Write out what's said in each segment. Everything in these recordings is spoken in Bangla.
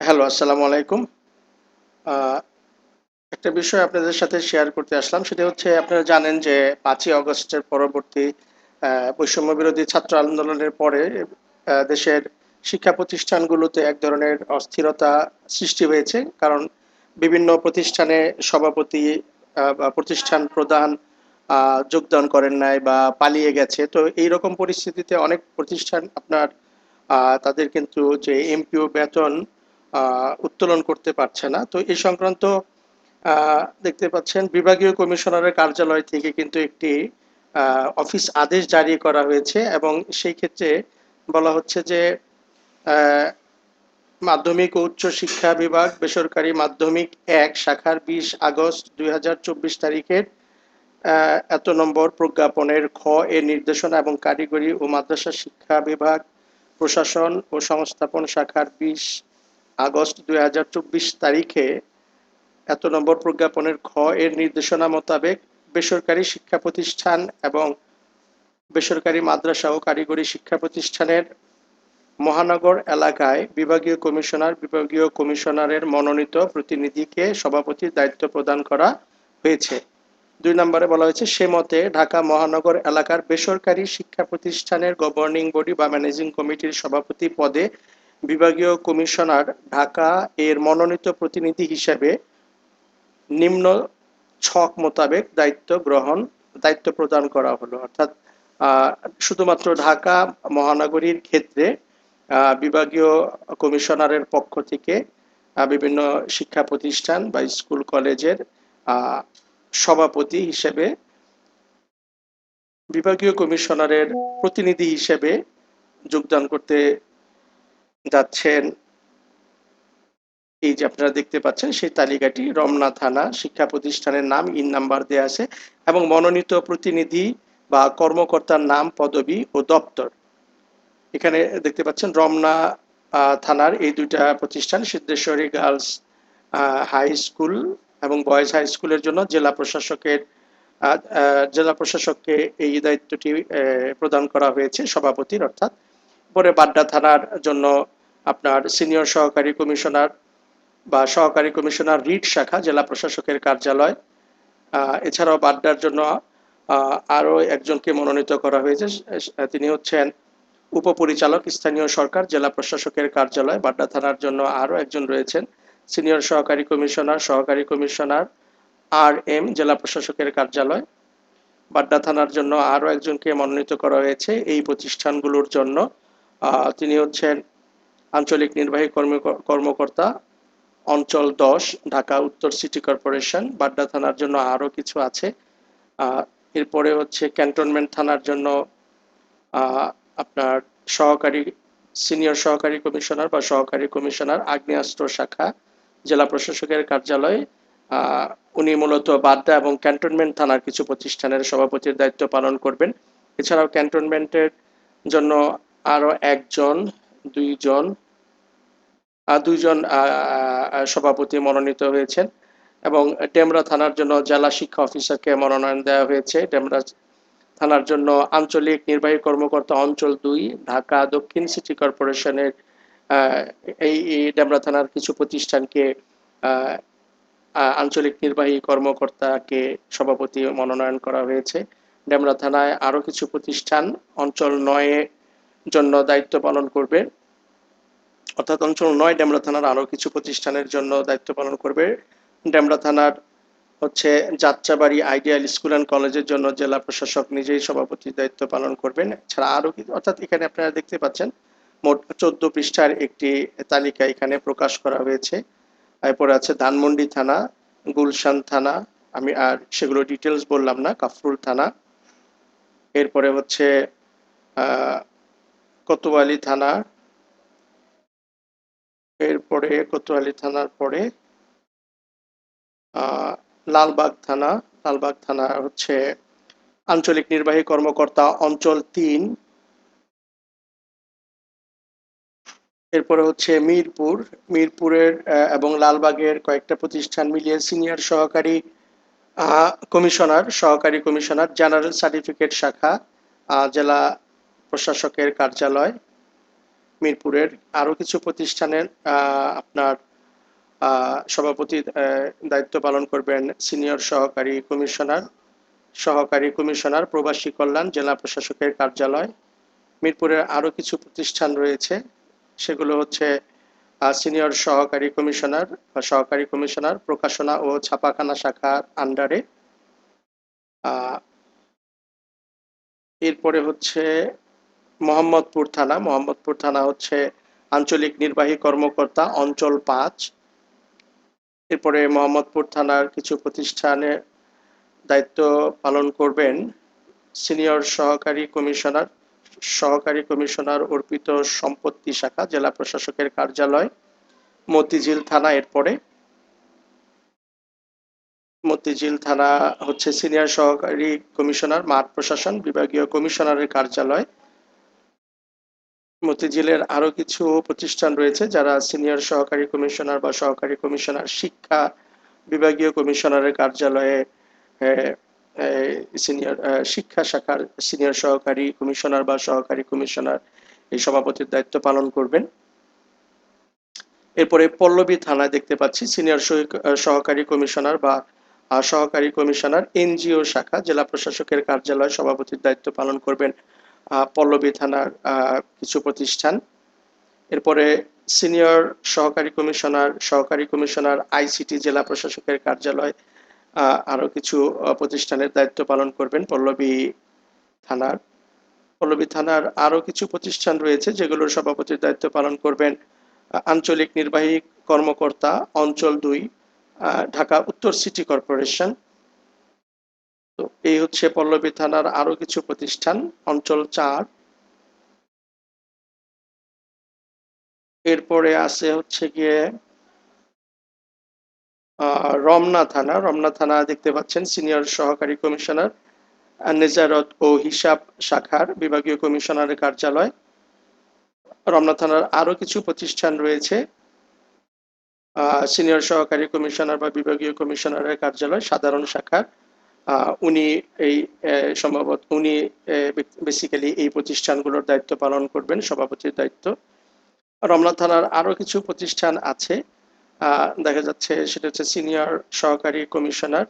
হ্যালো, আসসালামু আলাইকুম। একটা বিষয় আপনাদের সাথে শেয়ার করতে আসলাম। সেটা হচ্ছে আপনারা জানেন যে পাঁচই অগস্টের পরবর্তী বৈষম্য বিরোধী ছাত্র আন্দোলনের পরে দেশের শিক্ষা প্রতিষ্ঠানগুলোতে এক ধরনের অস্থিরতা সৃষ্টি হয়েছে। কারণ বিভিন্ন প্রতিষ্ঠানে সভাপতি প্রতিষ্ঠান প্রধান যোগদান করেন নাই বা পালিয়ে গেছে। তো এইরকম পরিস্থিতিতে অনেক প্রতিষ্ঠান আপনার তাদের কিন্তু যে এমপিও বেতন উত্তোলন করতে পারছে না। তো এই সংক্রান্ত দেখতে পাচ্ছেন, বিভাগীয় কমিশনারের কার্যালয় থেকে কিন্তু একটি অফিস আদেশ জারি করা হয়েছে এবং সেই ক্ষেত্রে বলা হচ্ছে যে মাধ্যমিক ও উচ্চ শিক্ষা বিভাগ, বেসরকারি মাধ্যমিক এক, শাখার ২০ আগস্ট ২০২৪ তারিখের এত নম্বর প্রজ্ঞাপনের খ এর নির্দেশনা এবং কারিগরি ও মাদ্রাসা শিক্ষা বিভাগ, প্রশাসন ও সংস্থাপন শাখার ২০ আগস্ট ২০২৪ তারিখে এত নম্বর প্রজ্ঞাপনের খ এর নির্দেশনা মোতাবেক বেসরকারি শিক্ষা প্রতিষ্ঠান এবং বেসরকারি মাদ্রাসা ও কারিগরি শিক্ষা প্রতিষ্ঠানের মহানগর এলাকায় বিভাগীয় কমিশনার, বিভাগীয় কমিশনারের মনোনীত প্রতিনিধিকে সভাপতির দায়িত্ব প্রদান করা হয়েছে। দুই নম্বরে বলা হয়েছে, সে মতে ঢাকা মহানগর এলাকার বেসরকারি শিক্ষা প্রতিষ্ঠানের গভর্নিং বডি বা ম্যানেজিং কমিটির সভাপতি পদে বিভাগীয় কমিশনার ঢাকা এর মনোনীত প্রতিনিধি হিসেবে নিম্ন ছক মোতাবেক দায়িত্ব গ্রহণ, দায়িত্ব প্রদান করা হলো। অর্থাৎ শুধুমাত্র ঢাকা মহানগরীর ক্ষেত্রে বিভাগীয় কমিশনারের পক্ষ থেকে বিভিন্ন শিক্ষা প্রতিষ্ঠান বা স্কুল কলেজের সভাপতি হিসেবে, বিভাগীয় কমিশনারের প্রতিনিধি হিসেবে যোগদান করতে যাচ্ছেন, এই যে আপনারা দেখতে পাচ্ছেন, সেই তালিকাটি রমনা থানা শিক্ষা প্রতিষ্ঠানের নাম, ইন নাম্বার দেয়া আছে এবং মনোনীত প্রতিনিধি বা কর্মকর্তার নাম, পদবি ও দপ্তর। এখানে দেখতে পাচ্ছেন রমনা থানার এই দুইটা প্রতিষ্ঠান, সিদ্ধেশ্বরী গার্লস হাই স্কুল এবং বয়েজ হাই স্কুলের জন্য জেলা প্রশাসকের জেলা প্রশাসককে এই দায়িত্বটি প্রদান করা হয়েছে, সভাপতির অর্থাৎ। পরে বাড্ডা থানার জন্য আপনার সিনিয়র সহকারী কমিশনার বা সহকারী কমিশনার রিট শাখা, জেলা প্রশাসকের কার্যালয় এছাড়াও বাড্ডার জন্য আরও একজনকে মনোনীত করা হয়েছে। তিনি হচ্ছেন উপপরিচালক স্থানীয় সরকার, জেলা প্রশাসকের কার্যালয়। বাড্ডা থানার জন্য আরও একজন রয়েছেন সিনিয়র সহকারী কমিশনার সহকারী কমিশনার আর এম, জেলা প্রশাসকের কার্যালয়। বাড্ডা থানার জন্য আরও একজনকে মনোনীত করা হয়েছে। এই প্রতিষ্ঠানগুলোর জন্য তিনি হচ্ছেন আঞ্চলিক নির্বাহী কর্ম- কর্মকর্তা, অঞ্চল দশ, ঢাকা উত্তর সিটি কর্পোরেশন, বাড্ডা থানার জন্য আরও কিছু আছে। এরপরে হচ্ছে ক্যান্টনমেন্ট থানার জন্য আপনার সহকারী, সিনিয়র সহকারী কমিশনার বা সহকারী কমিশনার আগ্নেয়াস্ত্র শাখা, জেলা প্রশাসকের কার্যালয়ে। উনি মূলত বাড্ডা এবং ক্যান্টনমেন্ট থানার কিছু প্রতিষ্ঠানের সভাপতির দায়িত্ব পালন করবেন। এছাড়াও ক্যান্টনমেন্টের জন্য আরও একজন, দুইজন দুইজন সভাপতি মনোনীত হয়েছেন এবং ডেমরা থানার জন্য জেলা শিক্ষা অফিসারকে মনোনয়ন দেওয়া হয়েছে। ডেমরা থানার জন্য আঞ্চলিক নির্বাহী কর্মকর্তা অঞ্চল দুই, ঢাকা দক্ষিণ সিটি কর্পোরেশনের এই ডেমরা থানার কিছু প্রতিষ্ঠানকে আঞ্চলিক নির্বাহী কর্মকর্তাকে সভাপতি মনোনয়ন করা হয়েছে। ডেমরা থানায় আরও কিছু প্রতিষ্ঠান, অঞ্চল নয়ে জন্য দায়িত্ব পালন করবে। অর্থাৎ অঞ্চল নয়, ডেমরা থানার আরও কিছু প্রতিষ্ঠানের জন্য দায়িত্ব পালন করবে। ডেমরা থানার হচ্ছে যাত্রাবাড়ি আইডিয়াল স্কুল অ্যান্ড কলেজের জন্য জেলা প্রশাসক নিজেই সভাপতির দায়িত্ব পালন করবেন। ছাড়া আরও কিছু অর্থাৎ এখানে আপনারা দেখতে পাচ্ছেন, মোট চোদ্দ পৃষ্ঠার একটি তালিকা এখানে প্রকাশ করা হয়েছে। এরপরে আছে ধানমন্ডি থানা, গুলশান থানা, আমি আর সেগুলো ডিটেলস বললাম না, কাফরুল থানা। এরপরে হচ্ছে কোতোয়ালি থানা এরপরে কোতোয়ালি থানার পরে লালবাগ থানা। লালবাগ থানা হচ্ছে আঞ্চলিক নির্বাহী কর্মকর্তা অঞ্চল তিন। এরপরে হচ্ছে মিরপুর। মিরপুরের এবং লালবাগের কয়েকটা প্রতিষ্ঠান মিলিয়ে সিনিয়র সহকারী কমিশনার সহকারী কমিশনার, জেনারেল সার্টিফিকেট শাখা জেলা প্রশাসকের কার্যালয় মিরপুরের আরও কিছু প্রতিষ্ঠানের আপনার আহ, সভাপতির দায়িত্ব পালন করবেন সিনিয়র সহকারী কমিশনার সহকারী কমিশনার প্রবাসী কল্যাণ জেলা প্রশাসকের কার্যালয় মিরপুরের আরও কিছু প্রতিষ্ঠান রয়েছে সেগুলো হচ্ছে সিনিয়র সহকারী কমিশনার বা সহকারী কমিশনার প্রকাশনা ও ছাপাখানা শাখার আন্ডারে। এরপরে হচ্ছে মোহাম্মদপুর থানা। মোহাম্মদপুর থানা হচ্ছে আঞ্চলিক নির্বাহী কর্মকর্তা অঞ্চল পাঁচ। এরপরে মোহাম্মদপুর থানার কিছু প্রতিষ্ঠানে দায়িত্ব পালন করবেন সিনিয়র সহকারী কমিশনার। সহকারী কমিশনার অর্পিত সম্পত্তি শাখা, জেলা প্রশাসকের কার্যালয়, মতিঝিল থানা এরপরে। মতিঝিল থানা হচ্ছে সিনিয়র সহকারী কমিশনার, মাঠ প্রশাসন, বিভাগীয় কমিশনারের কার্যালয়। মতিঝিলের আরও কিছু প্রতিষ্ঠান রয়েছে যারা সিনিয়র সহকারী কমিশনার বা সহকারী কমিশনার, শিক্ষা বিভাগীয় কমিশনারের কার্যালয়ে সিনিয়র শিক্ষা শাখার সিনিয়র সহকারী কমিশনার বা সহকারী কমিশনার এই সভাপতির দায়িত্ব পালন করবেন। এরপরে পল্লবী থানায় দেখতে পাচ্ছি সিনিয়র সহকারী কমিশনার বা সহকারী কমিশনার এনজিও শাখা, জেলা প্রশাসকের কার্যালয় সভাপতির দায়িত্ব পালন করবেন। পল্লবী থানার কিছু প্রতিষ্ঠান। এরপরে সিনিয়র সহকারী কমিশনার সহকারী কমিশনার, আইসিটি জেলা প্রশাসকের কার্যালয় আরও কিছু প্রতিষ্ঠানের দায়িত্ব পালন করবেন পল্লবী থানার। পল্লবী থানার আরও কিছু প্রতিষ্ঠান রয়েছে যেগুলোর সভাপতির দায়িত্ব পালন করবেন আঞ্চলিক নির্বাহী কর্মকর্তা, অঞ্চল দুই ঢাকা উত্তর সিটি কর্পোরেশন এই হচ্ছে পল্লবী থানার আরও কিছু প্রতিষ্ঠান, অঞ্চল চার। এরপরে আছে হচ্ছে গিয়ে রমনা থানা। রমনা থানা দেখতে পাচ্ছেন, সিনিয়র সহকারী কমিশনার নেজারত ও হিসাব শাখার বিভাগীয় কমিশনারের কার্যালয়। রমনা থানার আরও কিছু প্রতিষ্ঠান রয়েছে সিনিয়র সহকারী কমিশনার বা বিভাগীয় কমিশনারের কার্যালয়, সাধারণ শাখার। উনি এই সম্ভবত উনি বেসিক্যালি এই প্রতিষ্ঠানগুলোর দায়িত্ব পালন করবেন, সভাপতির দায়িত্ব। রমনা থানার আরও কিছু প্রতিষ্ঠান আছে। দেখা যাচ্ছে সেটা হচ্ছে সিনিয়র সহকারী কমিশনার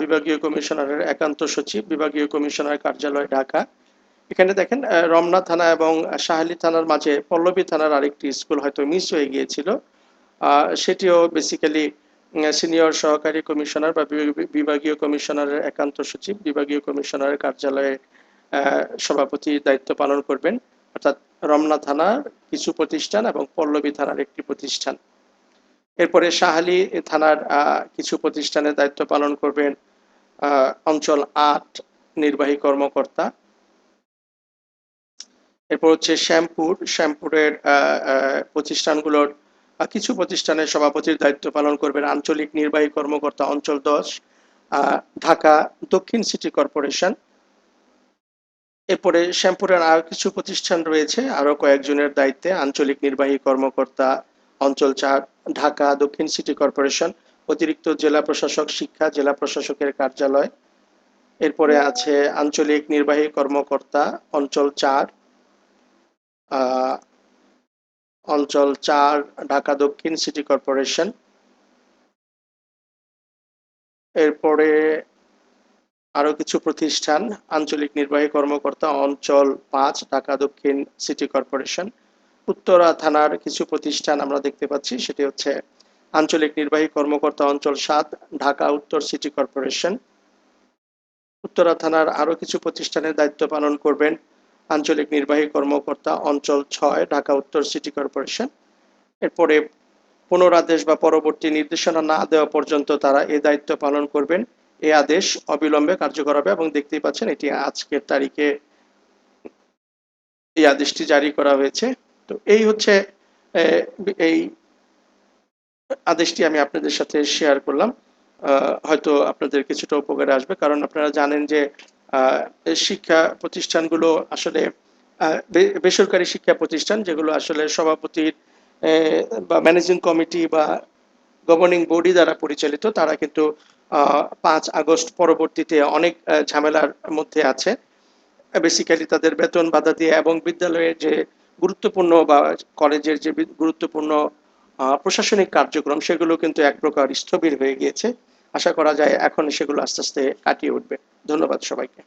বিভাগীয় কমিশনারের একান্ত সচিব, বিভাগীয় কমিশনার কার্যালয় ঢাকা। এখানে দেখেন রমনা থানা এবং শাহালি থানার মাঝে পল্লবী থানার আরেকটি স্কুল হয়তো মিস হয়ে গিয়েছিল। সেটিও বেসিক্যালি সিনিয়র সহকারী কমিশনার বা বিভাগীয় কমিশনারের একান্ত সচিব বিভাগীয় কমিশনারের কার্যালয়ে আহ, সভাপতির দায়িত্ব পালন করবেন। অর্থাৎ রমনা থানার কিছু প্রতিষ্ঠান এবং পল্লবী থানার একটি প্রতিষ্ঠান। এরপরে শাহালি থানার কিছু প্রতিষ্ঠানের দায়িত্ব পালন করবেন অঞ্চল আট নির্বাহী কর্মকর্তা। এরপর হচ্ছে শ্যামপুর। শ্যামপুরের প্রতিষ্ঠানগুলোর কিছু প্রতিষ্ঠানের সভাপতির দায়িত্ব পালন করবেন আঞ্চলিক নির্বাহী কর্মকর্তা অঞ্চল দশ ঢাকা দক্ষিণ সিটি কর্পোরেশন। এরপরে শ্যামপুরের আর কিছু প্রতিষ্ঠান রয়েছে আরও কয়েকজনের দায়িত্বে আঞ্চলিক নির্বাহী কর্মকর্তা অঞ্চল চার, ঢাকা দক্ষিণ সিটি কর্পোরেশন, অতিরিক্ত জেলা প্রশাসক শিক্ষা, জেলা প্রশাসকের কার্যালয়। এরপরে আছে আঞ্চলিক নির্বাহী কর্মকর্তা অঞ্চল চার অঞ্চল চার, ঢাকা দক্ষিণ সিটি কর্পোরেশন। এরপরে আরও কিছু প্রতিষ্ঠান, আঞ্চলিক নির্বাহী কর্মকর্তা, অঞ্চল পাঁচ, ঢাকা দক্ষিণ সিটি কর্পোরেশন। উত্তরা থানার কিছু প্রতিষ্ঠান আমরা দেখতে পাচ্ছি, সেটি হচ্ছে আঞ্চলিক নির্বাহী কর্মকর্তা অঞ্চল সাত, ঢাকা উত্তর সিটি কর্পোরেশন। উত্তরা থানার আরও কিছু প্রতিষ্ঠানের দায়িত্ব পালন করবেন আঞ্চলিক নির্বাহী কর্মকর্তা অঞ্চল ছয়, ঢাকা উত্তর সিটি কর্পোরেশন। এরপরে পুনরাদেশ বা পরবর্তী নির্দেশনা না দেওয়া পর্যন্ত তারা এই দায়িত্ব পালন করবেন। এই আদেশ অবিলম্বে কার্যকর হবে এবং দেখতেই পাচ্ছেন এটি আজকের তারিখে এই আদেশটি জারি করা হয়েছে। তো এই হচ্ছে এই আদেশটি আমি আপনাদের সাথে শেয়ার করলাম। হয়তো আপনাদের কিছুটা উপকারে আসবে, কারণ আপনারা জানেন যে শিক্ষা প্রতিষ্ঠানগুলো আসলে বেসরকারি শিক্ষা প্রতিষ্ঠান যেগুলো আসলে সভাপতির বা ম্যানেজিং কমিটি বা গভর্নিং বডি দ্বারা পরিচালিত, তারা কিন্তু পাঁচ আগস্ট পরবর্তীতে অনেক ঝামেলার মধ্যে আছে। বেসিক্যালি তাদের বেতন বাধা দিয়ে এবং বিদ্যালয়ের যে গুরুত্বপূর্ণ বা কলেজের যে গুরুত্বপূর্ণ প্রশাসনিক কার্যক্রম, সেগুলো কিন্তু এক প্রকার স্থবির হয়ে গিয়েছে। আশা করা যায় এখন সেগুলো আস্তে আস্তে কাটিয়ে উঠবে। ধন্যবাদ সবাইকে।